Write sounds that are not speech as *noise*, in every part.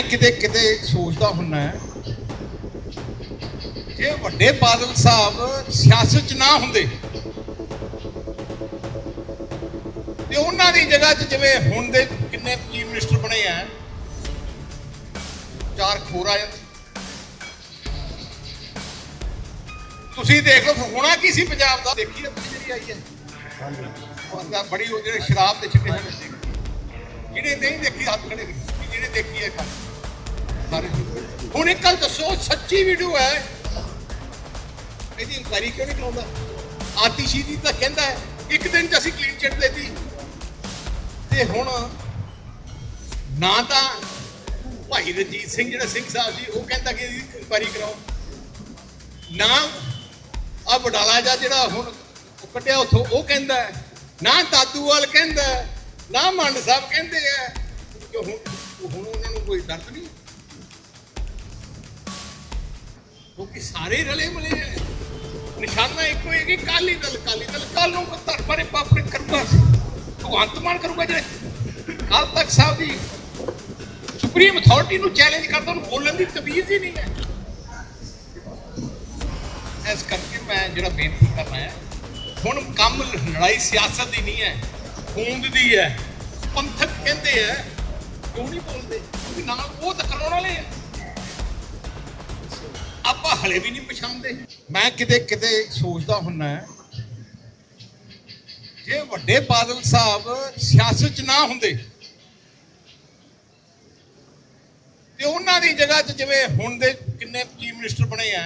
ਮੈਂ ਕਿਤੇ ਕਿਤੇ ਸੋਚਦਾ ਹੁੰਨਾ ਜੇ ਵੱਡੇ ਬਾਦਲ ਸਾਹਿਬ ਸਿਆਸਤ 'ਚ ਨਾ ਹੁੰਦੇ। ਤੇ ਉਹਨਾਂ ਦੀ ਜਗ੍ਹਾ 'ਚ ਜਿਵੇਂ ਹੁਣ ਦੇ ਕਿੰਨੇ ਚੀਫ ਮਿਨਿਸਟਰ ਬਣੇ ਆ, ਚਾਰ ਖੋਰ ਤੁਸੀਂ ਦੇਖ ਲਓ, ਹੋਣਾ ਕੀ ਸੀ ਪੰਜਾਬ ਦਾ? ਦੇਖੀ ਜਿਹੜੀ ਆਈ ਹੈ। ਉਹਦਾ ਬੜੀ ਉਹ ਜਿਹੜੇ ਸ਼ਰਾਬ ਦੇ ਛਿੱਟੇ ਹਨ ਜਿਹੜੇ ਨਹੀਂ ਦੇਖੀ, ਹੱਥ ਖੜੇ ਜਿਹੜੇ ਦੇਖੀ ਹੈ। ਹੁਣ ਇੱਕ ਗੱਲ ਦੱਸੋ ਸੱਚੀ ਵੀਡੀਓ ਹੈ? ਇਹਦੀ ਇਨਕੁਆਇਰੀ ਕਿਉਂ ਨਹੀਂ ਕਰਾਉਂਦਾ? ਆਤਿਸ਼ੀ ਦੀ ਤਾਂ ਕਹਿੰਦਾ ਹੈ, ਇੱਕ ਦਿਨ ਚ ਅਸੀਂ ਕਲੀਨ ਚਿੱਟ ਦੇਤੀ। ਤੇ ਹੁਣ ਨਾ ਤਾਂ ਭਾਈ ਰਣਜੀਤ ਸਿੰਘ ਜਿਹੜਾ ਸਿੰਘ ਸਾਹਿਬ ਜੀ, ਉਹ ਕਹਿੰਦਾ ਕਿ ਇਹਦੀ ਇਨਕੁਆਇਰੀ ਕਰਾਓ। ਨਾ ਆ ਵਡਾਲਾ ਜਾ ਜਿਹੜਾ ਹੁਣ ਉਹ ਕੱਢਿਆ ਉਥੋਂ, ਉਹ ਕਹਿੰਦਾ ਨਾ ਦਾਦੂਵਾਲ ਕਹਿੰਦਾ ਨਾ ਮੰਡ ਸਾਹਿਬ ਕਹਿੰਦੇ ਆ ਕਿ ਹੁਣ ਹੁਣ ਉਹਨਾਂ ਨੂੰ ਕੋਈ ਦਰਦ ਨਹੀਂ? ਕਿਉਂਕਿ ਸਾਰੇ ਰਲੇ ਮਲੇ ਹੈ ਨਿਸ਼ਾਨਾ ਇੱਕੋ ਹੈ ਕਿ ਕਾਲੀ ਦਲ ਕਾਲੀ ਦਲ ਕੱਲ ਨੂੰ ਧਰ ਬਾਰੇ ਪਾਪਰੇ ਕਰੂਗਾ। ਭਗਵੰਤ ਮਾਨ ਕਰੂਗਾ ਜਿਹੜੇ ਕੱਲ ਤੱਕ ਸਾਹਿਬ ਦੀ ਸੁਪਰੀਮ ਅਥਾਰਟੀ ਨੂੰ ਚੈਲੰਜ ਕਰਦਾ, ਉਹਨੂੰ ਬੋਲਣ ਦੀ ਤਮੀਜ਼ ਹੀ ਨਹੀਂ ਹੈ। ਇਸ ਕਰਕੇ ਮੈਂ ਜਿਹੜਾ ਬੇਨਤੀ ਕਰਨਾ ਹੈ, ਹੁਣ ਕੰਮ ਲੜਾਈ ਸਿਆਸਤ ਦੀ ਨਹੀਂ ਹੈ ਹੋਂਦ ਦੀ ਹੈ। ਪੰਥਕ ਕਹਿੰਦੇ ਆ, ਕਿਉਂ ਨਹੀਂ ਬੋਲਦੇ? ਨਾਲ ਉਹ ਤਾਂ ਕਰਾਉਣ ਵਾਲੇ ਆ। ਆਪਾਂ ਹਲੇ ਵੀ ਨਹੀਂ ਪਛਾਣਦੇ। ਮੈਂ ਕਿਤੇ ਕਿਤੇ ਸੋਚਦਾ ਹੁੰਨਾ ਜੇ ਵੱਡੇ ਬਾਦਲ ਸਾਹਿਬ ਸਿਆਸਤ 'ਚ ਨਾ ਹੁੰਦੇ ਤੇ ਉਹਨਾਂ ਦੀ ਜਗ੍ਹਾ 'ਚ ਜਿਵੇਂ ਹੁਣ ਦੇ ਕਿੰਨੇ ਚੀਫ ਮਿਨਿਸਟਰ ਬਣੇ ਆ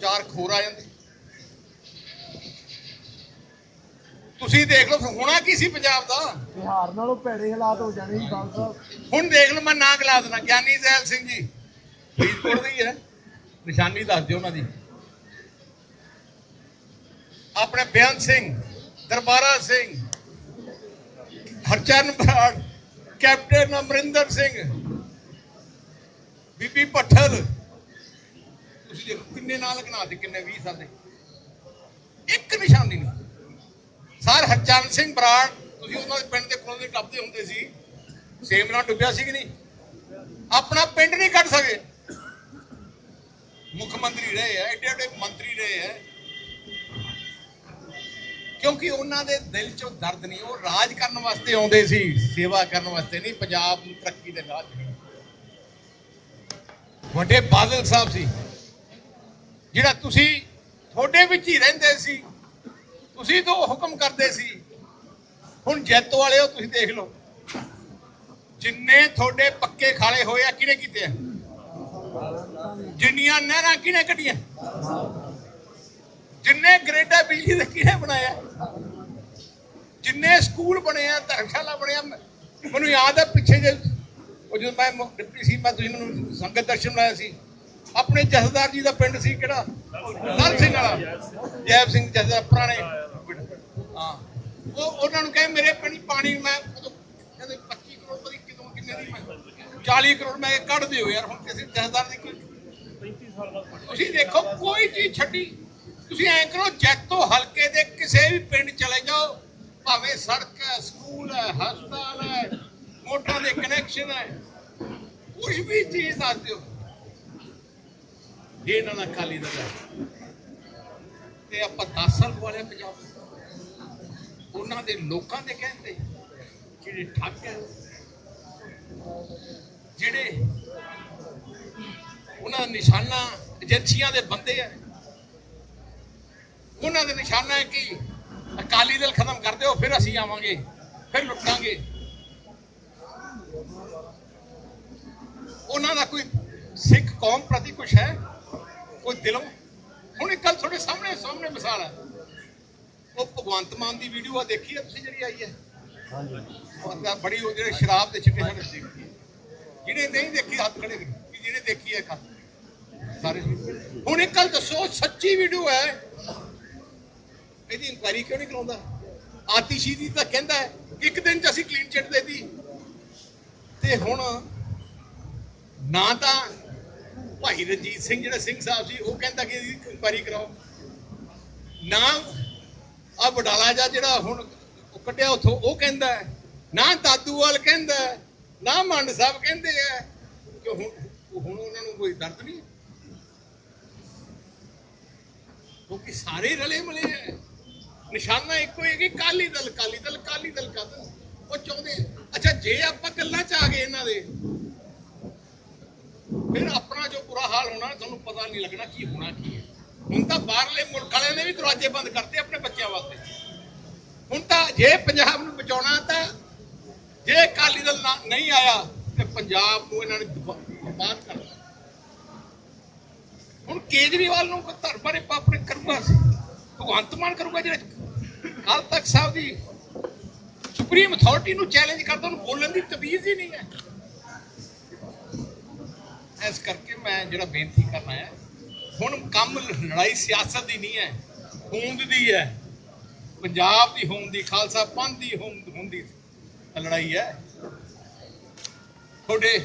ਚਾਰ ਖੋਰ ਆ ਜਾਂਦੇ। ਤੁਸੀਂ ਦੇਖ ਲਓ ਹੋਣਾ ਕੀ ਸੀ ਪੰਜਾਬ ਦਾ? ਬਿਹਾਰ ਨਾਲੋਂ ਭੈੜੇ ਹਾਲਾਤ ਹੋ ਜਾਣੇ ਜੀ ਬਾਲ ਸਾਹਿਬ। ਹੁਣ ਦੇਖ ਲਓ ਮੈਂ ਨਾਂ ਗਲਾ ਦੇਣਾ ਗਿਆਨੀ ਜ਼ੈਲ ਸਿੰਘ ਜੀ। ਫਰੀਦਕੋਟ ਦੇ ਹੀ। ਹੈ ਨਿਸ਼ਾਨੀ ਦੱਸ ਦਿਓ ਉਹਨਾਂ ਦੀ। ਆਪਣੇ ਬਿਆਨ ਸਿੰਘ, ਦਰਬਾਰਾ ਸਿੰਘ, ਹਰਚਰਨ ਬਰਾੜ, ਕੈਪਟਨ ਅਮਰਿੰਦਰ ਸਿੰਘ, ਬੀਬੀ ਪੱਠਲ ਤੁਸੀਂ ਦੇਖੋ ਕਿੰਨੇ ਨਾਂ ਲਗਣਾ ਦੇ ਕਿੰਨੇ 20 ਸਾਲ ਦੇ। ਇੱਕ ਨਿਸ਼ਾਨੀ ਨਹੀਂ। ਸਰ ਹਰਚਰਨ ਸਿੰਘ ਬਰਾੜ, ਤੁਸੀਂ ਉਹਨਾਂ ਦੇ ਪਿੰਡ ਦੇ ਕੋਲੋਂ ਦੇ ਟੱਪਦੇ ਹੁੰਦੇ ਸੀ। ਸੇਮ ਨਾਲ ਡੁੱਬਿਆ ਸੀ ਕਿ ਨਹੀਂ? ਆਪਣਾ ਪਿੰਡ ਨਹੀਂ ਕੱਢ ਸਕੇ। ਮੁੱਖ ਮੰਤਰੀ ਰਹੇ ਆ ਐਡੇ ਐਡੇ ਮੰਤਰੀ ਰਹੇ ਆ ਕਿਉਂਕਿ ਉਹਨਾਂ ਦੇ ਦਿਲ 'ਚੋਂ ਦਰਦ ਨਹੀਂ, ਉਹ ਰਾਜ ਕਰਨ ਵਾਸਤੇ ਆਉਂਦੇ ਸੀ, ਸੇਵਾ ਕਰਨ ਵਾਸਤੇ ਨਹੀਂ, ਪੰਜਾਬ ਨੂੰ ਤਰੱਕੀ ਦੇ ਰਾਹ 'ਚ ਵੱਡੇ ਬਾਦਲ ਸਾਹਿਬ ਸੀ, ਜਿਹੜਾ ਤੁਸੀਂ ਤੁਹਾਡੇ ਵਿੱਚ ਹੀ ਰਹਿੰਦੇ ਸੀ, ਤੁਸੀਂ ਤੋਂ ਹੁਕਮ ਕਰਦੇ ਸੀ, ਹੁਣ ਜੈਤੋ ਵਾਲੇ ਹੋ ਤੁਸੀਂ ਦੇਖ ਲਓ, ਜਿੰਨੇ ਤੁਹਾਡੇ ਪੱਕੇ ਖਾਲੇ ਹੋਏ ਆ, ਕਿਹਨੇ ਕੀਤੇ ਆ? ਜਿੰਨੀਆਂ ਨਹਿਰਾਂ ਕਿਹਨੇ ਕੱਢੀਆਂ? ਜਿੰਨੇ ਗ੍ਰੇਡਾ ਬਿਜਲੀ ਦੇ ਕਿਹਨੇ ਬਣਾਇਆ? ਜਿੰਨੇ ਸਕੂਲ ਬਣੇ ਆ, ਧਰਮਸ਼ਾਲਾ ਬਣਿਆ ਮੈਨੂੰ ਯਾਦ ਹੈ ਪਿੱਛੇ ਜੇ ਉਹ ਜਦੋਂ ਮੈਂ ਡਿਪਟੀ ਸੀ, ਮੈਂ ਤੁਸੀਂ ਮੈਨੂੰ ਸੰਗਤ ਦਰਸ਼ਨ ਲਾਇਆ ਸੀ। ਆਪਣੇ ਜਥੇਦਾਰ ਜੀ ਦਾ ਪਿੰਡ ਸੀ ਕਿਹੜਾ? ਨਰ ਸਿੰਘ ਵਾਲਾ। ਜੈਬ ਸਿੰਘ ਜਥੇਦਾਰ, ਪੁਰਾਣੇ ਹਾਂ। ਉਹ ਉਹਨਾਂ ਨੂੰ ਕਹੇ, ਮੇਰੇ ਪਿੰਡ ਪਾਣੀ, ਮੈਂ ਉਦੋਂ ਕਹਿੰਦੇ 25 ਕਰੋੜ ਪਤਾ ਨੀ ਕਿਦੋਂ ਕਿੰਨੇ ਦੀ ਮੈਂ 40 ਕਰੋੜ ਮੈਂ ਕੱਢ ਦਿਓ ਯਾਰ ਹੁਣ ਕਿਸੇ ਜਥੇਦਾਰ ਦੀ ਕੋਈ। ਤੁਸੀਂ ਦੇਖੋ ਕੋਈ ਚੀਜ਼ ਛੱਡੀ। ਤੁਸੀਂ ਐਂ ਕਰੋ ਜੈਤੋ ਹਲਕੇ ਦੇ ਕਿਸੇ ਵੀ ਪਿੰਡ ਚਲੇ ਜਾਓ ਭਾਵੇਂ ਸੜਕ ਹੈ ਸਕੂਲ ਹੈ ਹਸਪਤਾਲ ਹੈ ਮੋਟਰਾਂ ਦੇ ਕਨੈਕਸ਼ਨ ਹੈ ਕੁਝ ਵੀ ਚੀਜ਼ ਦੱਸ ਦਿਓ। ਇਹ ਨਾ ਨਾ ਕਾਲੀ ਦਾ ਹੈ। ਤੇ ਆਪਾਂ 10 ਸਾਲ ਵਾਲੇ ਪੰਜਾਬ ਉਹਨਾਂ ਦੇ ਲੋਕਾਂ ਦੇ ਕਹਿੰਦੇ ਜਿਹੜੇ ਠੱਗ ਹੈ ਜਿਹੜੇ ਉਹਨਾਂ ਨਿਸ਼ਾਨਾ ਏਜੰਸੀਆਂ ਦੇ ਬੰਦੇ ਆ। ਉਹਨਾਂ ਦੇ ਨਿਸ਼ਾਨਾ ਹੈ ਕਿ ਅਕਾਲੀ ਦਲ ਖਤਮ ਕਰ ਦਿਓ ਫਿਰ ਅਸੀਂ ਆਵਾਂਗੇ ਫਿਰ ਲੁੱਟਾਂਗੇ। ਉਹਨਾਂ ਦਾ ਕੋਈ ਸਿੱਖ ਕੌਮ ਪ੍ਰਤੀ ਕੁਛ ਹੈ? ਕੋਈ ਦਿਲੋਂ? ਹੁਣ ਇੱਕ ਗੱਲ ਤੁਹਾਡੇ ਸਾਹਮਣੇ ਸਾਹਮਣੇ ਮਿਸਾਲ ਹੈ। ਉਹ ਭਗਵੰਤ ਮਾਨ ਦੀ ਵੀਡੀਓ ਆ ਦੇਖੀ ਹੈ ਤੁਸੀਂ ਜਿਹੜੀ ਆਈ ਹੈ? ਉਹਦਾ ਬੜੀ ਉਹ ਜਿਹੜੇ ਸ਼ਰਾਬ ਦੇ ਛਿੱਟੇ ਹਨ। ਜਿਹਨੇ ਨਹੀਂ ਦੇਖੀ, ਹੱਥ ਖੜੇ ਕਰੀ ਕਿ ਜਿਹਨੇ ਦੇਖੀ ਹੈ ਖਾ ਸਾਰੇ। ਹੁਣ ਇੱਕ ਗੱਲ ਦੱਸੋ ਸੱਚੀ ਵੀਡੀਓ ਹੈ? ਇਹਦੀ ਇਨਕੁਆਇਰੀ ਕਿਉਂ ਨਹੀਂ ਕਰਾਉਂਦਾ? ਆਤਿਸ਼ੀ ਦੀ ਤਾਂ ਕਹਿੰਦਾ ਹੈ, ਇੱਕ ਦਿਨ ਚ ਅਸੀਂ ਕਲੀਨ ਚਿੱਟ ਦੇਤੀ। ਤੇ ਹੁਣ ਨਾ ਤਾਂ ਭਾਈ ਰਣਜੀਤ ਸਿੰਘ, ਜਿਹੜਾ ਸਿੰਘ ਸਾਹਿਬ ਸੀ, ਉਹ ਕਹਿੰਦਾ ਕਿ ਇਹਦੀ ਇਨਕੁਆਇਰੀ ਕਰਾਓ। ਨਾ ਆ ਵਡਾਲਾ ਜਾ ਜਿਹੜਾ ਹੁਣ ਕੱਢਿਆ ਉਥੋਂ, ਉਹ ਕਹਿੰਦਾ ਨਾ ਦਾਦੂਵਾਲ ਕਹਿੰਦਾ ਨਾ ਮੰਡ ਸਾਹਿਬ ਕਹਿੰਦੇ ਆ ਕਿ ਹੁਣ ਹੁਣ ਉਹਨਾਂ ਨੂੰ ਕੋਈ ਦਰਦ ਨਹੀਂ। ਕਿਉਂਕਿ ਸਾਰੇ ਰਲੇ ਮਿਲੇ ਆ। ਨਿਸ਼ਾਨਾ ਇੱਕੋ ਹੈ ਕਿ ਕਾਲੀ ਦਲ ਕਾਲੀ ਦਲ ਕਾਲੀ ਦਲ ਕਾਦਲ ਉਹ ਚਾਹੁੰਦੇ ਅੱਛਾ, ਜੇ ਆਪਾਂ ਗੱਲਾਂ ਚ ਆ ਗਏ ਇਹਨਾਂ ਦੇ, ਫਿਰ ਆਪਣਾ ਜੋ ਬੁਰਾ ਹਾਲ ਹੋਣਾ, ਤੁਹਾਨੂੰ ਪਤਾ ਨਹੀਂ ਲੱਗਣਾ ਕੀ ਹੋਣਾ ਕੀ ਹੈ। ਹੁਣ ਤਾਂ ਬਾਹਰਲੇ ਮੁਲਕ ਵਾਲਿਆਂ ਨੇ ਵੀ ਦਰਵਾਜ਼ੇ ਬੰਦ ਕਰਤੇ ਆਪਣੇ ਬੱਚਿਆਂ ਵਾਸਤੇ। ਹੁਣ ਤਾਂ ਜੇ ਪੰਜਾਬ ਨੂੰ ਬਚਾਉਣਾ ਤਾਂ ਜੇ ਅਕਾਲੀ ਦਲ ਨਾ- ਨਹੀਂ ਆਇਆ, ਤੇ ਪੰਜਾਬ ਨੂੰ ਇਹਨਾਂ ਨੇ ਬਰਬਾਦ ਕਰ ਦਿੱਤਾ। ਹੁਣ ਕੇਜਰੀਵਾਲ ਨੂੰ ਧਰ ਬਾਰੇ ਪਾਪਰੇ ਕਰੂਗਾ ਭਗਵੰਤ ਮਾਨ ਕਰੂਗਾ ਜਿਹੜੇ ਕੱਲ ਤੱਕ ਸਾਹਿਬ ਦੀ ਸੁਪਰੀਮ ਅਥਾਰਟੀ ਨੂੰ ਚੈਲੰਜ ਕਰਦਾ, ਉਹਨੂੰ ਬੋਲਣ ਦੀ ਤਬੀਜ਼ ਹੀ ਨਹੀਂ ਹੈ। ਇਸ ਕਰਕੇ ਮੈਂ ਜਿਹੜਾ ਬੇਨਤੀ ਕਰਨਾ ਹੈ, ਹੁਣ ਕੰਮ ਲੜਾਈ ਸਿਆਸਤ ਦੀ ਨਹੀਂ ਹੈ, ਹੋਂਦ ਦੀ ਹੈ। ਪੰਜਾਬ ਦੀ ਹੋਂਦ ਦੀ, ਖਾਲਸਾ ਪੰਥ ਦੀ ਹੋਂਦ, ਹੁੰਦੀ ਦੀ ਲੜਾਈ ਹੈ। ਤੁਹਾਡੇ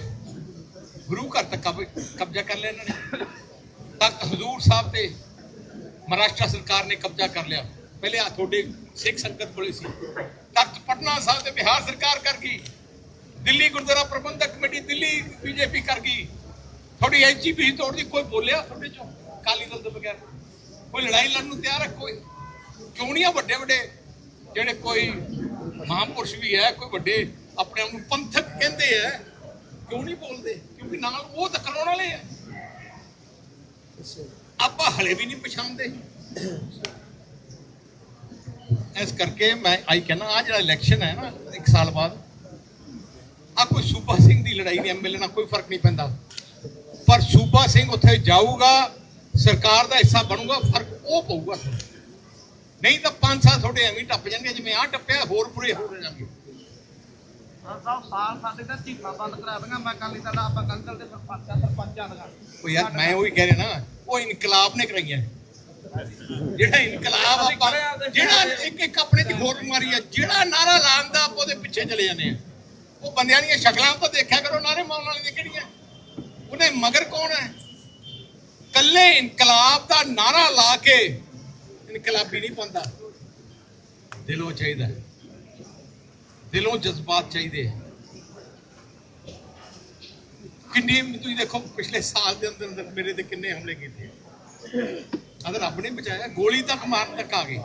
ਗੁਰੂ ਘਰ ਤੱਕ ਕਬਜ਼ਾ ਕਰ ਲਿਆ ਇਹਨਾਂ ਨੇ? ਤਖਤ ਹਜ਼ੂਰ ਸਾਹਿਬ ਤੇ ਮਹਾਰਾਸ਼ਟਰ ਸਰਕਾਰ ਨੇ ਕਬਜ਼ਾ ਕਰ ਲਿਆ। ਪਹਿਲੇ ਆ ਤੁਹਾਡੇ ਸਿੱਖ ਸੰਗਤ ਕੋਲੇ ਸੀ। ਤਖਤ ਪਟਨਾ ਸਾਹਿਬ ਤੇ ਬਿਹਾਰ ਸਰਕਾਰ ਕਰ ਗਈ। ਦਿੱਲੀ ਗੁਰਦੁਆਰਾ ਪ੍ਰਬੰਧਕ ਕਮੇਟੀ, ਦਿੱਲੀ ਬੀਜੇਪੀ ਕਰ ਗਈ। ਤੁਹਾਡੀ ਐਨਜੀਪੀ ਤੋੜ ਦੀ ਕੋਈ ਬੋਲਿਆ ਤੁਹਾਡੇ ਚੋਂ? ਕਾਲੀ ਦਲ ਤੋਂ ਬਗੈਰ। ਕੋਈ ਲੜਾਈ ਲੜਨ ਨੂੰ ਤਿਆਰ ਹੈ? ਕੋਈ ਕਿਉਂ ਨਹੀਂ ਆ ਵੱਡੇ ਵੱਡੇ ਜਿਹੜੇ ਕੋਈ ਮਹਾਂਪੁਰਸ਼ ਵੀ ਹੈ, ਕੋਈ ਵੱਡੇ ਆਪਣੇ ਆਪ ਨੂੰ ਪੰਥਕ ਕਹਿੰਦੇ ਆ। ਕਿਉਂ ਨਹੀਂ ਬੋਲਦੇ? ਕਿਉਂਕਿ ਨਾਲ ਉਹ ਤਾਂ ਕਰਾਉਣ ਵਾਲੇ ਆ। ਆਪਾਂ ਹਲੇ ਵੀ ਨਹੀਂ ਪਛਾਣਦੇ। ਇਸ ਕਰਕੇ ਮੈਂ, ਆਈ ਕਹਿੰਦਾ ਆ ਜਿਹੜਾ ਇਲੈਕਸ਼ਨ ਹੈ ਨਾ, ਇੱਕ ਸਾਲ ਬਾਅਦ ਆ ਕੋਈ ਸੂਬਾ ਸਿੰਘ ਦੀ ਲੜਾਈ ਨਹੀਂ ਐਮਐਲਏ ਨਾਲ ਕੋਈ ਫ਼ਰਕ ਨਹੀਂ ਪੈਂਦਾ। ਪਰ ਸੂਬਾ ਸਿੰਘ ਉੱਥੇ ਜਾਊਗਾ, ਸਰਕਾਰ ਦਾ ਹਿੱਸਾ ਬਣੂਗਾ, ਫ਼ਰਕ ਉਹ ਪਊਗਾ। ਨਹੀਂ ਤਾਂ 5 ਸਾਲ ਤੁਹਾਡੇ ਐਵੇਂ ਟੱਪ ਜਾਣਗੇ ਜਿਵੇਂ ਆ ਟੱਪਿਆ ਹੋਰ ਪੂਰੇ ਹੋ ਜਾਣਗੇ। ਸਾਹਿਬ ਸਾਲ ਸਾਡੇ ਤਾਂ ਝੀਪਾ ਬੰਦ ਕਰਾ ਦਾਂਗਾ ਮੈਂ ਕਾਲੀ ਦਲ ਆਪਾਂ ਕਾਲੀ ਦਲ ਦੇ ਸਰਪੰਚਾਂ ਸਰਪੰਚਾਂ ਦਾ ਉਹ ਯਾਰ ਮੈਂ ਉਹੀ ਕਹਿ ਰਿਹਾ ਨਾ ਉਹ ਇਨਕਲਾਬ ਨੇ ਕਰਾਈਆਂ। ਜਿਹੜਾ ਇਨਕਲਾਬ ਆਪਾਂ ਜਿਹੜਾ ਇੱਕ ਇੱਕ ਆਪਣੇ ਦੀ ਖੋਰ ਮਾਰੀ ਆ ਜਿਹੜਾ ਨਾਰਾ ਲਾਉਂਦਾ ਆਪਾਂ ਉਹਦੇ ਪਿੱਛੇ ਚਲੇ ਜਾਂਦੇ ਆ। ਉਹ ਬੰਦਿਆਂ ਦੀਆਂ ਸ਼ਕਲਾਂ ਤਾਂ ਦੇਖਿਆ ਕਰੋ ਨਾਰੇ ਮਾਰਨ ਕਿਹੜੀਆਂ? ਉਹਨੇ ਮਗਰ ਕੌਣ ਹੈ? ਕੱਲੇ ਇਨਕਲਾਬ ਦਾ ਨਾਰਾ ਲਾ ਕੇ ਇਨਕਲਾਬੀ ਨਹੀਂ ਪਾਉਂਦਾ। ਦਿਲੋਂ ਚਾਹੀਦਾ ਦਿਲੋਂ ਜਜ਼ਬਾਤ ਚਾਹੀਦੇ ਹੈ। ਕਿੰਨੇ ਤੁਸੀਂ ਦੇਖੋ, ਪਿਛਲੇ ਸਾਲ ਦੇ ਅੰਦਰ ਅੰਦਰ ਮੇਰੇ ਤੇ ਕਿੰਨੇ ਹਮਲੇ ਕੀਤੇ ਅਗਰ ਰੱਬ ਨੇ ਬਚਾਇਆ, ਗੋਲੀ ਤੱਕ ਮਾਰਨ ਤੱਕ ਆ ਗਈ।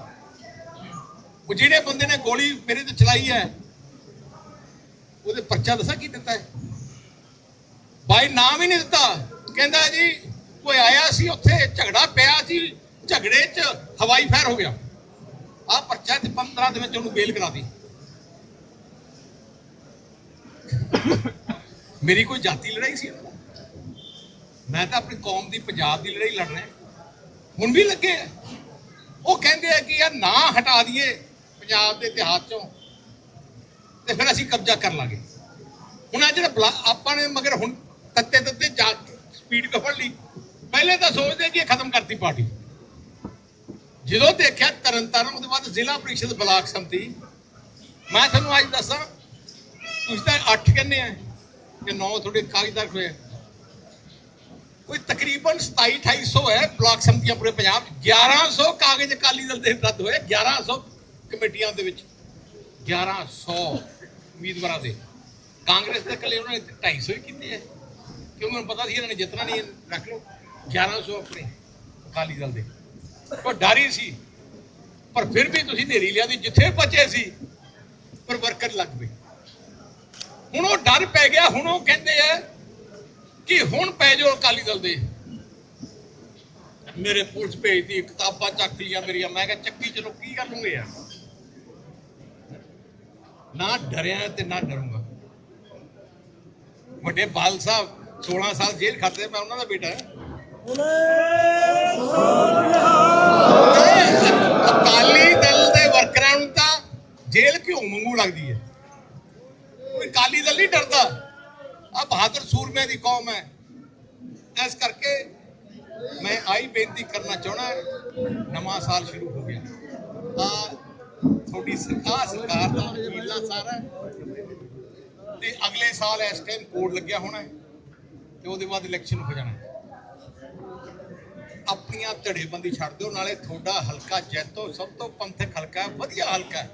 ਉਹ ਜਿਹੜੇ ਬੰਦੇ ਨੇ ਗੋਲੀ ਮੇਰੇ ਤੇ ਚਲਾਈ ਹੈ, ਉਹਦੇ ਪਰਚਾ ਦੱਸਾਂ ਕੀ ਦਿੱਤਾ ਹੈ? ਬਾਈ ਨਾਮ ਹੀ ਨਹੀਂ ਦਿੱਤਾ। ਕਹਿੰਦਾ ਜੀ, ਕੋਈ ਆਇਆ ਸੀ ਉੱਥੇ, ਝਗੜਾ ਪਿਆ ਸੀ। ਝਗੜੇ 'ਚ ਹਵਾਈ ਫਾਇਰ ਹੋ ਗਿਆ। ਆ ਪਰਚਾ ਤੇ 15 ਦੇ ਚ ਉਹਨੂੰ ਬੇਲ ਕਰਾ ਦੀ। ਮੇਰੀ ਕੋਈ ਜਾਤੀ ਲੜਾਈ ਸੀ? ਮੈਂ ਤਾਂ ਆਪਣੀ ਕੌਮ ਦੀ ਪੰਜਾਬ ਦੀ ਲੜਾਈ ਲੜ ਰਿਹਾ। ਹੁਣ ਵੀ ਲੱਗੇ ਆ। ਉਹ ਕਹਿੰਦੇ ਆ ਕਿ ਯਾਰ ਨਾ ਹਟਾ ਦਈਏ ਪੰਜਾਬ ਦੇ ਇਤਿਹਾਸ ਚੋਂ। ਤੇ ਫਿਰ ਅਸੀਂ ਕਬਜ਼ਾ ਕਰ ਲਾਂਗੇ। ਹੁਣ ਆ ਜਿਹੜਾ ਬਲਾ- ਆਪਾਂ ਨੇ ਮਗਰ ਹੁਣ ਤੱਤੇ ਤੱਤੇ ਜਾ ਸਪੀਡ ਕਫੜ ਲਈ। ਪਹਿਲੇ ਤਾਂ ਸੋਚਦੇ ਕਿ ਇਹ ਖਤਮ ਕਰਤੀ ਪਾਰਟੀ। ਜਦੋਂ ਦੇਖਿਆ ਤਰਨ ਤਾਰਨ, ਉਹਦੇ ਬਾਅਦ ਜ਼ਿਲ੍ਹਾ ਪ੍ਰੀਸ਼ਦ ਬਲਾਕ ਸੰਮਤੀ। ਮੈਂ ਤੁਹਾਨੂੰ ਅੱਜ ਦੱਸਾਂ, ਤੁਸੀਂ ਤਾਂ 8 ਕਹਿੰਦੇ ਆ ਕਿ 9 ਤੁਹਾਡੇ ਕਾਗਜ਼ਾਤ ਹੋਏ ਕੋਈ ਤਕਰੀਬਨ 27 2800 ਹੈ ਬਲਾਕ ਸੰਮਤੀਆਂ ਪੂਰੇ ਪੰਜਾਬ। 'ਚ। 1100 ਕਾਗਜ਼ ਅਕਾਲੀ ਦਲ ਦੇ ਰੱਦ ਹੋਏ 1100 ਕਮੇਟੀਆਂ ਦੇ ਵਿੱਚ। 1100 ਉਮੀਦਵਾਰਾਂ ਦੇ। ਕਾਂਗਰਸ ਦੇ ਇਕੱਲੇ ਉਹਨਾਂ ਨੇ 250 ਹੀ ਕੀਤੇ ਹੈ ਕਿਉਂਕਿ ਮੈਨੂੰ ਪਤਾ ਸੀ ਇਹਨਾਂ ਨੇ ਜਿੱਤਣਾ ਨਹੀਂ ਰੱਖ ਲਓ। 1100 ਆਪਣੇ ਅਕਾਲੀ ਦਲ ਦੇ। ਕੋਈ ਡਰ ਹੀ ਸੀ। ਪਰ ਫਿਰ ਵੀ ਤੁਸੀਂ ਨੇਰੀ ਲਿਆ ਦੀ ਜਿੱਥੇ ਬਚੇ ਸੀ, ਪਰ ਵਰਕਰ ਲੱਗ ਪਏ। ਹੁਣ ਉਹ ਡਰ ਪੈ ਗਿਆ, ਹੁਣ ਉਹ ਕਹਿੰਦੇ ਆ ਕਿ ਹੁਣ ਪੈ ਜਾਓ ਅਕਾਲੀ ਦਲ ਦੇ। ਮੇਰੇ ਪੁਲਿਸ ਭੇਜਦੀ ਕਿਤਾਬਾਂ ਚੱਕ ਲਿਆ ਮੇਰੀਆਂ। ਮੈਂ ਕਿਹਾ, ਚੱਕੀ ਚਲੋ, ਕੀ ਕਰ ਲੂੰਗੇ ਯਾਰ ਨਾ ਡਰਿਆ ਤੇ ਨਾ ਡਰੂੰਗਾ। ਵੱਡੇ ਬਾਲ ਸਾਹਿਬ 16 ਸਾਲ ਜੇਲ੍ਹ ਖਾਤੇ, ਮੈਂ ਉਹਨਾਂ ਦਾ ਬੇਟਾ ਹਾਂ। ਅਕਾਲੀ ਦਲ ਦੇ ਵਰਕਰਾਂ ਨੂੰ ਤਾਂ ਜੇਲ੍ਹ ਘਿਓ ਮੰਗੂ ਲੱਗਦੀ ਹੈ। ਕੋਈ ਅਕਾਲੀ ਦਲ ਨਹੀਂ ਡਰਦਾ। ਆ ਬਹਾਦਰ ਸੂਰਮੇ ਦੀ ਕੌਮ ਹੈ। ਇਸ ਕਰਕੇ ਮੈਂ ਆਈ ਬੇਨਤੀ ਕਰਨਾ ਚਾਹਣਾ ਨਵਾਂ ਸਾਲ ਸ਼ੁਰੂ ਹੋ ਗਿਆ। ਆ ਤੁਹਾਡੀ ਸਰਕਾਰ ਸਰਕਾਰ ਦਾ ਵਕੀਲਾ ਸਾਰਾ ਤੇ ਅਗਲੇ ਸਾਲ ਇਸ ਟਾਈਮ ਕੋਡ ਲੱਗਿਆ ਹੋਣਾ ਹੈ ਤੇ ਉਹਦੇ ਬਾਅਦ ਇਲੈਕਸ਼ਨ ਹੋ ਜਾਣਾ ਆਪਣੀਆਂ ਧੜੇਬੰਦੀ ਛੱਡ ਦਿਓ, ਨਾਲੇ ਤੁਹਾਡਾ ਹਲਕਾ ਜੈਤੋ ਸਭ ਤੋਂ ਪੰਥਕ ਹਲਕਾ ਹੈ, ਵਧੀਆ ਹਲਕਾ ਹੈ।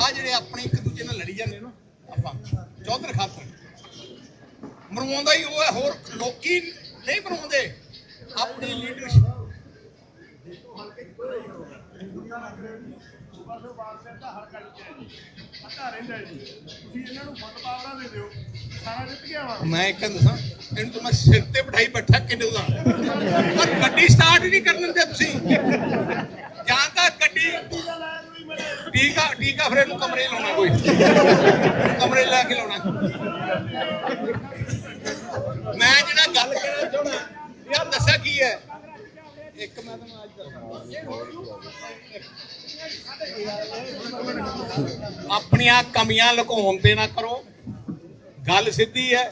ਆ ਜਿਹੜੇ ਆਪਣੇ ਇੱਕ ਦੂਜੇ ਨਾਲ ਲੜੀ ਜਾਂਦੇ ਨਾ ਆਪਾਂ, ਚੌਧਰ ਖਾਤਰ। ਮਰਵਾਉਂਦਾ ਹੀ ਉਹ ਹੈ, ਹੋਰ ਲੋਕੀ ਨਹੀਂ ਮਰਵਾਉਂਦੇ। ਆਪਣੀ ਲੀਡਰਸ਼ਿਪ ਅੱਧਾ ਰਹਿੰਦਾ ਜੀ। ਤੁਸੀਂ ਇਹਨਾਂ ਨੂੰ ਫੁੱਟ ਪਾਵਰਾਂ ਦੇ ਦਿਓ। ਸਾਰਾ ਜਿੱਤ ਗਿਆ ਵਾ। ਮੈਂ ਇੱਕ ਦੱਸਾਂ ਇਹਨੂੰ ਤਾਂ ਮੈਂ ਸਿਰ ਤੇ ਬਿਠਾਈ ਬੈਠਾ ਕਿੰਨੇ ਦਾ। ਪਰ ਗੱਡੀ ਸਟਾਰਟ ਹੀ ਨਹੀਂ ਕਰਨ ਦਿੰਦੇ ਤੁਸੀਂ। ਜਾਂ ਤਾਂ ਗੱਡੀ ਟੀਕਾ ਟੀਕਾ ਫਿਰ ਇਹਨੂੰ ਕਮਰੇ ਲਾਉਣਾ ਕੋਈ। ਕਮਰੇ ਲੈ ਕੇ ਲਾਉਣਾ। ਆਪਣੀਆਂ ਕਮੀਆਂ ਲੁਕਾਉਣ ਦੇ ਨਾ ਕਰੋ। ਗੱਲ ਸਿੱਧੀ ਹੈ।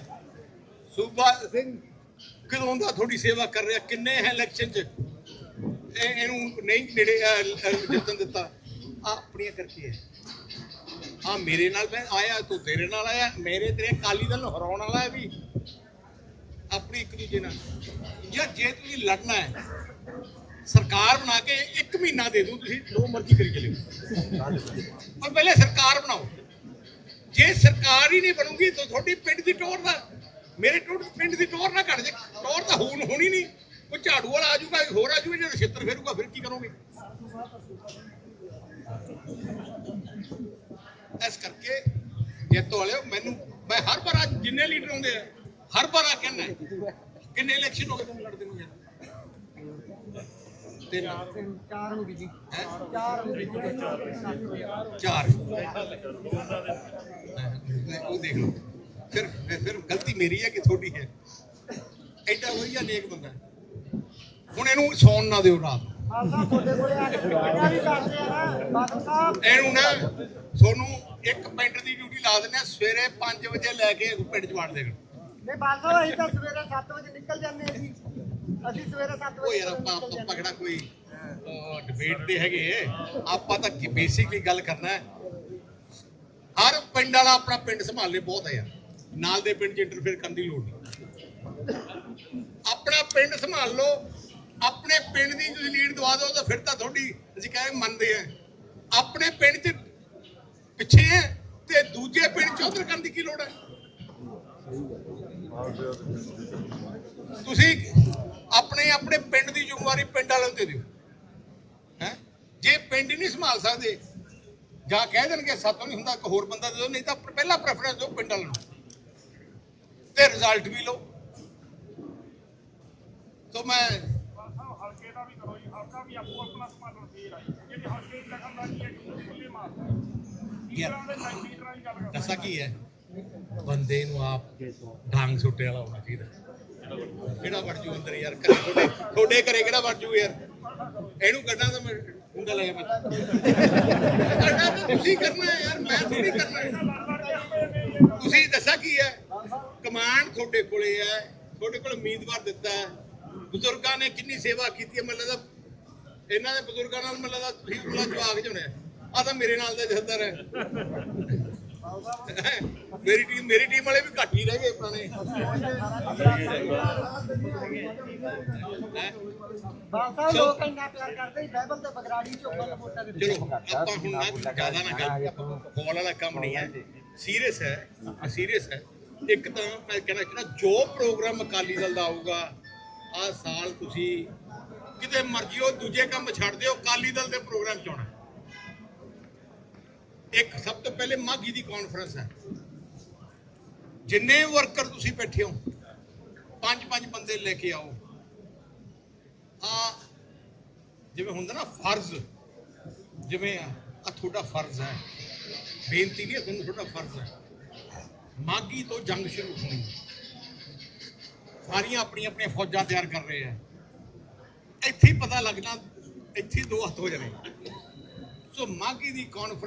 ਸੂਬਾ ਸਿੰਘ ਕਦੋਂ ਦਾ ਤੁਹਾਡੀ ਸੇਵਾ ਕਰ ਰਿਹਾ? ਕਿੰਨੇ ਹੈ ਇਲੈਕਸ਼ਨ 'ਚ? ਇਹਨੂੰ ਨਹੀਂ ਨੇੜੇ ਅਹ, ਦਿੱਤਾ। ਆਹ ਆਪਣੀਆਂ ਕਰਕੇ ਹੈ। ਆ ਮੇਰੇ ਨਾਲ ਮੈਂ ਆਇਆ ਤੂੰ ਤੇਰੇ ਨਾਲ ਆਇਆ ਮੇਰੇ ਤੇਰੇ ਕਾਲੀ ਦਲ ਨੂੰ ਹਰਾਉਣ ਵਾਲਾ ਹੈ ਵੀ। ਆਪਣੀ ਇੱਕ ਦੂਜੇ ਨਾਲ। ਯਾਰ ਜੇ ਤੁਸੀਂ ਲੜਨਾ ਹੈ ਸਰਕਾਰ ਬਣਾ ਕੇ ਇੱਕ ਮਹੀਨਾ ਦੇ ਦੂੰ ਤੁਸੀਂ ਜੋ ਮਰਜ਼ੀ ਕਰੀ ਚਲਿਓ। ਪਰ ਪਹਿਲੇ ਸਰਕਾਰ ਬਣਾਓ। ਜੇ ਸਰਕਾਰ ਹੀ ਨਹੀਂ ਬਣੂਗੀ ਤਾਂ ਤੁਹਾਡੀ ਪਿੰਡ ਦੀ ਟੋਰ ਦਾ ਮੇਰੇ ਟੋਰ ਪਿੰਡ ਦੀ ਟੋਰ ਨਾ ਘਟ ਜੇ। ਟੋਰ ਤਾਂ ਹੋਣ ਹੋਣੀ ਨਹੀਂ। ਕੋਈ ਝਾੜੂ ਵਾਲਾ ਆ ਜਾਊਗਾ ਹੋਰ ਆ ਜਾਊਗਾ ਜਦੋਂ ਛੇਤਰ ਫੇਰੂਗਾ, ਫਿਰ ਕੀ ਕਰੋਗੇ? ਇਸ ਕਰਕੇ ਜੇਤੋ ਵਾਲਿਓ ਮੈਨੂੰ ਮੈਂ ਹਰ ਵਾਰ ਜਿੰਨੇ ਲੀਡਰ ਆਉਂਦੇ ਆ, ਹਰ ਵਾਰ ਆ ਕਹਿੰਦਾ ਕਿੰਨੇ ਇਲੈਕਸ਼ਨ ਹੋ ਗਏ ਤੁਹਾਨੂੰ ਲੜਦੇ ਨੂੰ ਯਾਰ। ਤਿੰਨ ਚਾਰ ਹੋ ਗਈ ਜੀ। ਹੈਂ? ਚਾਰ ਹੋ ਗਈ ਚਾਰ। ਉਹ ਦੇਖ ਲਓ। ਫਿਰ ਫਿਰ- ਫਿਰ ਗਲਤੀ ਮੇਰੀ ਹੈ ਕਿ ਤੁਹਾਡੀ ਹੈ? ਐਡਾ ਵਧੀਆ ਨੇਕ ਬੰਦਾ ਹੈ। ਹੁਣ ਇਹਨੂੰ ਸੌਣ ਨਾ ਦਿਓ ਰਾਤ। ਨੂੰ। ਆਸਾ ਤੁਹਾਡੇ ਕੋਲੇ ਆ ਕੇ ਕਿੰਨਾ ਵੀ ਕਰਦੇ ਆ ਨਾ ਬਾਦਲ ਸਾਹਿਬ। ਇਹਨੂੰ ਨਾ ਤੁਹਾਨੂੰ ਇੱਕ ਪਿੰਡ ਦੀ ਡਿਊਟੀ ਲਾ ਦਿੰਦੇ ਆ ਸਵੇਰੇ 5 ਵਜੇ ਲੈ ਕੇ ਪਿੰਡ ਚ ਵੜ ਦੇਣ ਨਹੀਂ ਬਾਦਲ ਸਾਹਿਬ ਅਸੀਂ ਤਾਂ ਸਵੇਰੇ 7 ਵਜੇ ਨਿਕਲ ਜਾਂਦੇ ਆ ਜੀ। ਅਸੀਂ ਸਵੇਰੇ 7 ਉਹ ਵਜੇ ਯਾਰ ਆਪਾਂ ਆਪਾਂ ਪਕੜਾ ਕੋਈ। ਡਿਬੇਟ ਦੇ ਹੈਗੇ। ਆਪਾਂ ਤਾਂ ਬੇਸਿਕਲੀ ਗੱਲ ਕਰਨਾ ਹੈ। ਹਰ ਪਿੰਡ ਵਾਲਾ ਆਪਣਾ ਪਿੰਡ ਸੰਭਾਲਨੇ ਬਹੁਤ ਹੈ ਯਾਰ। ਨਾਲ ਦੇ ਪਿੰਡ 'ਚ ਇੰਟਰਫੇਅਰ ਕਰਨ ਦੀ ਲੋੜ ਨਹੀਂ। ਆਪਣਾ ਪਿੰਡ ਸੰਭਾਲ ਲਓ। ਆਪਣੇ ਪਿੰਡ ਦੀ ਤੁਸੀਂ ਲੀਡ ਦਵਾ ਦਿਓ ਤਾਂ ਫਿਰ ਤਾਂ ਤੁਹਾਡੀ ਅਸੀਂ ਕਹਿੰਦੇ ਮੰਨਦੇ ਆ ਆਪਣੇ ਪਿੰਡ 'ਚ ਪਿੱਛੇ ਹੈ ਤੇ ਦੂਜੇ ਪਿੰਡ 'ਚ ਉਧਰ ਕਰਨ ਦੀ ਕੀ ਲੋੜ ਹੈ? ਤੁਸੀਂ ਆਪਣੇ ਆਪਣੇ ਪਿੰਡ ਦੀ ਜ਼ਿੰਮੇਵਾਰੀ ਪਿੰਡ ਵਾਲਿਆਂ ਨੂੰ ਦੇ ਦਿਓ। ਹੈ? ਜੇ ਪਿੰਡ ਨਹੀਂ ਸੰਭਾਲ ਸਕਦੇ, ਜਾਂ ਕਹਿ ਦੇਣਗੇ ਸਾਤੋਂ ਨਹੀਂ ਹੁੰਦਾ, ਇੱਕ ਹੋਰ ਬੰਦਾ ਦੇ ਦਿਓ, ਨਹੀਂ ਤਾਂ ਪਹਿਲਾ ਪ੍ਰੈਫਰੈਂਸ ਦਿਓ ਪਿੰਡ ਵਾਲਿਆਂ ਨੂੰ। ਤੇ ਰਿਜ਼ਲਟ ਵੀ ਲਓ। ਸੋ ਮੈਂ ਹਲਕੇ ਦਾ ਵੀ ਕਰੋ ਜੀ ਹਲਕਾ ਵੀ ਆਪੋ ਆਪਣਾ ਸਮਾਨ ਫੇਰ ਆਈ ਜਿਹੜੀ ਹਲਕੇ ਦੀ ਰਕਮ ਦਾ ਕੀ ਹੈ ਕਿ ਖੁੱਲੇ ਮਾਰਦਾ ਯਾਰ ਕੀ ਹੈ? ਬੰਦੇ ਨੂੰ ਆਪ ਡਾਂਗ ਸੁੱਟੇ ਵਾਲਾ ਹੋਣਾ ਚਾਹੀਦਾ। ਕਿਹੜਾ ਵੜ ਜੂ ਅੰਦਰ ਯਾਰ? ਤੁਹਾਡੇ ਤੁਹਾਡੇ ਘਰੇ ਕਿਹੜਾ ਵੜ ਜੂ ਯਾਰ? ਇਹਨੂੰ ਕੱਢਾਂ ਤਾਂ ਮੈਂ ਉਂਗਲ ਲੈ ਮੈਂ ਕੱਢਾਂ ਤਾਂ ਤੁਸੀਂ ਕਰਨਾ ਯਾਰ, ਮੈਂ ਥੋੜੀ ਕਰਨਾ ਤੁਸੀਂ ਦੱਸਾਂ ਕੀ ਹੈ? ਕਮਾਂਡ ਤੁਹਾਡੇ ਕੋਲੇ ਹੈ। ਤੁਹਾਡੇ ਕੋਲ ਉਮੀਦਵਾਰ ਦਿੱਤਾ ਹੈ। ਬਜ਼ੁਰਗਾਂ ਨੇ ਕਿੰਨੀ ਸੇਵਾ ਕੀਤੀ ਹੈ? ਮੈਨੂੰ ਲੱਗਦਾ ਇਹਨਾਂ ਦੇ ਬਜ਼ੁਰਗਾਂ ਨਾਲ ਮੈਨੂੰ ਲੱਗਦਾ ਤੁਸੀਂ ਉਹਨਾਂ ਜਵਾਗ ਜੁਣੇ ਆ। ਤਾਂ ਮੇਰੇ ਨਾਲ ਦਾ ਜਹਦਰ ਹੈ। *laughs* ਮੇਰੀ ਟੀਮ ਮੇਰੀ ਟੀਮ ਵਾਲੇ ਵੀ ਘੱਟ ਹੀ ਰਹਿ ਗਏ ਪੁਰਾਣੇ। ਹੈਂ? ਸਾਹਿਬ ਲੋਕ ਇੰਨਾ ਪਿਆਰ ਕਰਦੇ ਬਾਈਬਲ ਤੇ ਬਗਰਾੜੀ ਚ ਉੱਪਰ ਵੋਟਾਂ ਦੇ ਚਲੋ ਆਪਾਂ ਹੁਣ ਨਾ ਜ਼ਿਆਦਾ ਨਾ ਗੱਲ ਬੋਲ ਵਾਲਾ ਕੰਮ ਨਹੀਂ ਹੈ। ਸੀਰੀਅਸ ਹੈ। ਸੀਰੀਅਸ ਹੈ। ਇੱਕ ਤਾਂ ਮੈਂ ਕਹਿਣਾ ਚਾਹੁੰਦਾ ਜੋ ਪ੍ਰੋਗਰਾਮ ਅਕਾਲੀ ਦਲ ਦਾ ਆਊਗਾ ਆ ਸਾਲ ਤੁਸੀਂ ਕਿਤੇ ਮਰਜ਼ੀ ਉਹ ਦੂਜੇ ਕੰਮ ਛੱਡ ਦਿਓ ਅਕਾਲੀ ਦਲ ਦੇ ਪ੍ਰੋਗਰਾਮ ਚ ਆਉਣਾ। ਇੱਕ ਸਭ ਤੋਂ ਪਹਿਲੇ ਮਾਗੀ ਦੀ ਕਾਨਫਰੰਸ ਹੈ। ਜਿੰਨੇ ਵਰਕਰ ਤੁਸੀਂ ਬੈਠੇ ਹੋ ਪੰਜ ਪੰਜ ਬੰਦੇ ਲੈ ਕੇ ਆਓ। ਆ ਜਿਵੇਂ ਹੁੰਦਾ ਨਾ ਫਰਜ਼, ਜਿਵੇਂ ਆ, ਆਹ ਤੁਹਾਡਾ ਫਰਜ਼ ਹੈ। ਬੇਨਤੀ ਨਹੀਂ ਤੁਹਾਨੂੰ ਤੁਹਾਡਾ ਫਰਜ਼ ਹੈ। ਮਾਗੀ ਤੋਂ ਜੰਗ ਸ਼ੁਰੂ ਹੋਣੀ ਸਾਰੀਆਂ ਆਪਣੀਆਂ ਆਪਣੀਆਂ ਫੌਜਾਂ ਤਿਆਰ ਕਰ ਰਹੇ ਆ ਇੱਥੇ ਹੀ ਪਤਾ ਲੱਗਣਾ, ਇੱਥੇ ਦੋ ਹੱਥ ਹੋ ਜਾਣੇ। ਸੋ ਮਾਗੀ ਦੀ ਕਾਨਫਰੰਸ